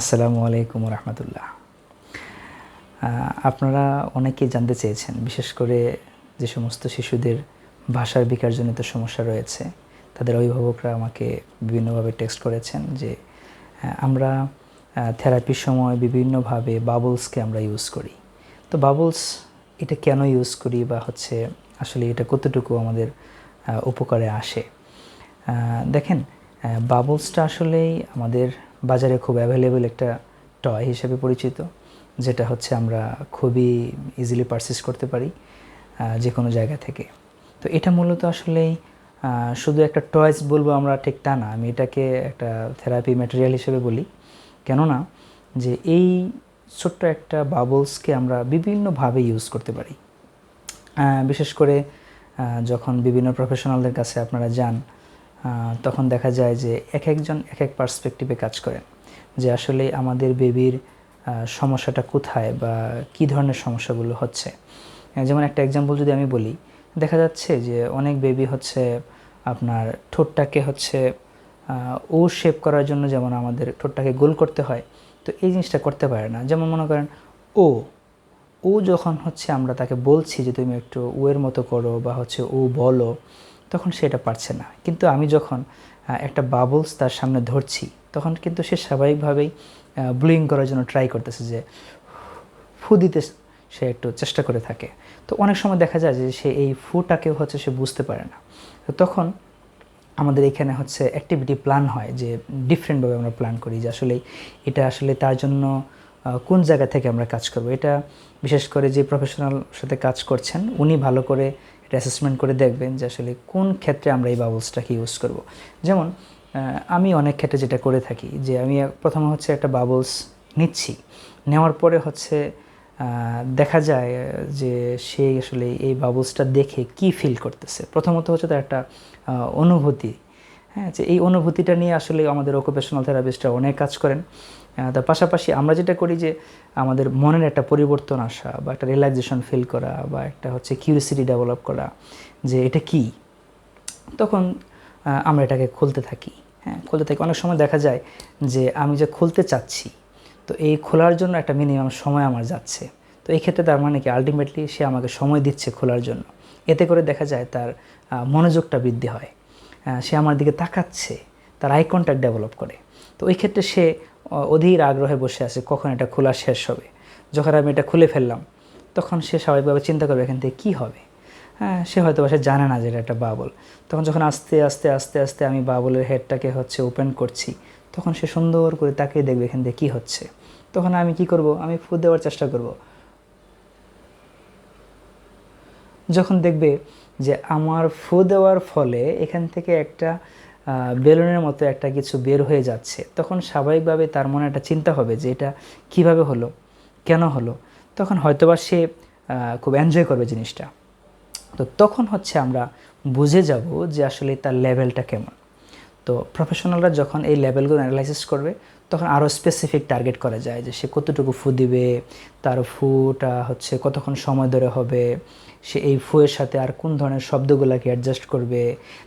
আসসালামু আলাইকুম রহমতুল্লাহ আপনারা অনেকেই জানতে চেয়েছেন, বিশেষ করে যে সমস্ত শিশুদের ভাষার বিকারজনিত সমস্যা রয়েছে, তাদের অভিভাবকরা আমাকে বিভিন্নভাবে টেক্সট করেছেন যে আমরা থেরাপির সময় বিভিন্নভাবে বাবলসকে আমরা ইউজ করি। তো বাবলস এটা কেন ইউজ করি বা হচ্ছে আসলে এটা কতটুকু আমাদের উপকারে আসে? দেখেন বাবলসটা আসলেই আমাদের বাজারে খুব অ্যাভেলেবল একটা টয় হিসেবে পরিচিত, যেটা হচ্ছে আমরা খুবই ইজিলি পারচেস করতে পারি যে কোনো জায়গা থেকে। তো এটা মূলত আসলেই শুধু একটা টয়েস বলব আমরা ঠিক তা না, আমি এটাকে একটা থেরাপি ম্যাটেরিয়াল হিসেবে বলি। কেননা যে এই ছোট্ট একটা বাবলসকে আমরা বিভিন্নভাবে ইউজ করতে পারি। বিশেষ করে যখন বিভিন্ন প্রফেশনালদের কাছে আপনারা যান তখন দেখা যায় যে এক একজন এক এক পার্সপেক্টিভে কাজ করেন যে আসলে আমাদের বেবির সমস্যাটা কোথায় বা কী ধরনের সমস্যাগুলো হচ্ছে। যেমন একটা এক্সাম্পল যদি আমি বলি, দেখা যাচ্ছে যে অনেক বেবি হচ্ছে আপনার ঠোঁটটাকে হচ্ছে ও শেপ করার জন্য যেমন আমাদের ঠোঁটটাকে গোল করতে হয়, তো এই জিনিসটা করতে পারে না। যেমন মনে করেন ও ও যখন হচ্ছে আমরা তাকে বলছি যে তুমি একটু ওয়ের মতো করো বা হচ্ছে ও বলো তখন সেটা পারছে না। কিন্তু আমি যখন একটা বাবলস তার সামনে ধরছি, তখন কিন্তু সে স্বাভাবিকভাবেই ব্লুইং করার জন্য ট্রাই করতেছে যে, ফু দিতে সে একটু চেষ্টা করে থাকে। তো অনেক সময় দেখা যায় যে, সে এই ফুটাকেও হচ্ছে সে বুঝতে পারে না। তো তখন আমাদের এখানে হচ্ছে অ্যাক্টিভিটি প্ল্যান হয় যে ডিফারেন্টভাবে আমরা প্ল্যান করি যে, আসলে এটা আসলে তার জন্য কোন জায়গা থেকে আমরা কাজ করব? এটা বিশেষ করে যে প্রফেশনাল সাথে কাজ করছেন, উনি ভালো করে অ্যাসেসমেন্ট করে দেখবেন যে আসলে কোন ক্ষেত্রে আমরা এই বাবলসটাকে ইউজ করব। যেমন আমি অনেক ক্ষেত্রে যেটা করে থাকি যে আমি প্রথমে হচ্ছে একটা বাবলস নিচ্ছি। নেওয়ার পরে হচ্ছে দেখা যায় যে সে আসলে এই বাবলসটা দেখে কি ফিল করতেছে। প্রথমত হচ্ছে তার একটা অনুভূতি হ্যাঁ যে এই অনুভূতিটা নিয়ে আসলে আমাদের অকুপেশনাল থেরাপিস্টরা অনেক কাজ করেন। তার পাশাপাশি আমরা যেটা করি যে আমাদের মনের একটা পরিবর্তন আসা বা একটা রিল্যাক্সেশন ফিল করা বা একটা হচ্ছে কিউরিসিটি ডেভেলপ করা যে এটা কি? তখন আমরা এটাকে খুলতে থাকি। হ্যাঁ খুলতে থাকি। অনেক সময় দেখা যায় যে আমি যে খুলতে চাচ্ছি, তো এই খোলার জন্য একটা মিনিমাম সময় আমার যাচ্ছে। তো এই ক্ষেত্রে তার মানে কি? আলটিমেটলি সে আমাকে সময় দিচ্ছে খোলার জন্য। এতে করে দেখা যায় তার মনোযোগটা বৃদ্ধি হয়। সে আমার দিকে তাকাচ্ছে, তার আই কন্ট্যাক্ট ডেভেলপ করে। তো ওই ক্ষেত্রে সে অধীর আগ্রহে বসে আছে, কখন এটা খোলা শেষ হবে। যখন আমি এটা খুলে ফেললাম, তখন সে স্বাভাবিকভাবে চিন্তা করবে, এখান থেকে কী হবে? হ্যাঁ সে হয়তো সে জানে না যে এটা একটা বাবল তখন যখন আস্তে আস্তে আস্তে আস্তে আমি বাবলের হেডটাকে হচ্ছে ওপেন করছি, তখন সে সুন্দর করে তাকিয়ে দেখবে এখান থেকে কী হচ্ছে। তখন আমি কি করব? আমি ফু দেওয়ার চেষ্টা করব। যখন দেখবে যে আমার ফু দেওয়ার ফলে এখান থেকে একটা বেলুনের মতো একটা কিছু বের হয়ে যাচ্ছে, তখন স্বাভাবিকভাবে তার মনে একটা চিন্তা হবে যে এটা কীভাবে হলো, কেন হলো? তখন হয়তোবা সে খুব এনজয় করবে জিনিসটা। তো তখন হচ্ছে আমরা বুঝে যাব যে আসলে তার লেভেলটা কেমন। তো প্রফেশনালরা যখন এই লেভেলগুলো অ্যানালাইসিস করবে তখন আরও স্পেসিফিক টার্গেট করা যায় যে সে কতটুকু ফু দিবে, তার ফুটা হচ্ছে কতক্ষণ সময় ধরে হবে, সে এই ফুয়ের সাথে আর কোন ধরনের শব্দগুলোকে অ্যাডজাস্ট করবে,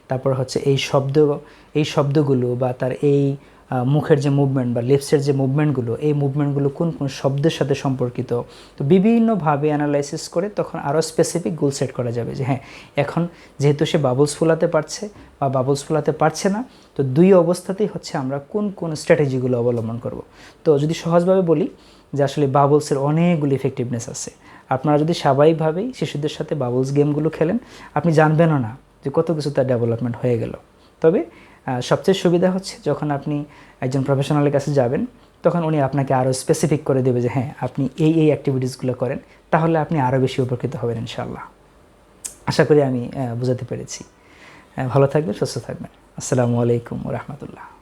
তারপর হচ্ছে এই শব্দ, এই শব্দগুলো বা তার এই মুখের যে মুভমেন্ট বা লিপসের যে মুভমেন্টগুলো এই মুভমেন্টগুলো কোন কোন শব্দের সাথে সম্পর্কিত? তো বিভিন্নভাবে অ্যানালাইসিস করে তখন আরও স্পেসিফিক গোল সেট করা যাবে যে হ্যাঁ এখন যেহেতু সে বাবলস ফুলাতে পারছে বা বাবলস ফুলাতে পারছে না, তো দুই অবস্থাতেই হচ্ছে আমরা কোন কোন স্ট্র্যাটেজিগুলো অবলম্বন করব। তো যদি সহজভাবে বলি যে আসলে বাবলসের অনেকগুলো ইফেক্টিভনেস আছে, আপনারা যদি স্বাভাবিকভাবেই শিশুদের সাথে বাবলস গেমগুলো খেলেন, আপনি জানবেনও না যে কত কিছু তার ডেভেলপমেন্ট হয়ে গেল। তবে সবচেয়ে সুবিধা হচ্ছে যখন আপনি একজন প্রফেশনালের কাছে যাবেন, তখন উনি আপনাকে আরও স্পেসিফিক করে দেবে যে হ্যাঁ আপনি এই এই অ্যাক্টিভিটিসগুলো করেন, তাহলে আপনি আরও বেশি উপকৃত হবেন ইনশাল্লাহ আশা করি আমি বোঝাতে পেরেছি। ভালো থাকবেন, সুস্থ থাকবেন। আসসালামু আলাইকুম রহমতুল্লাহ।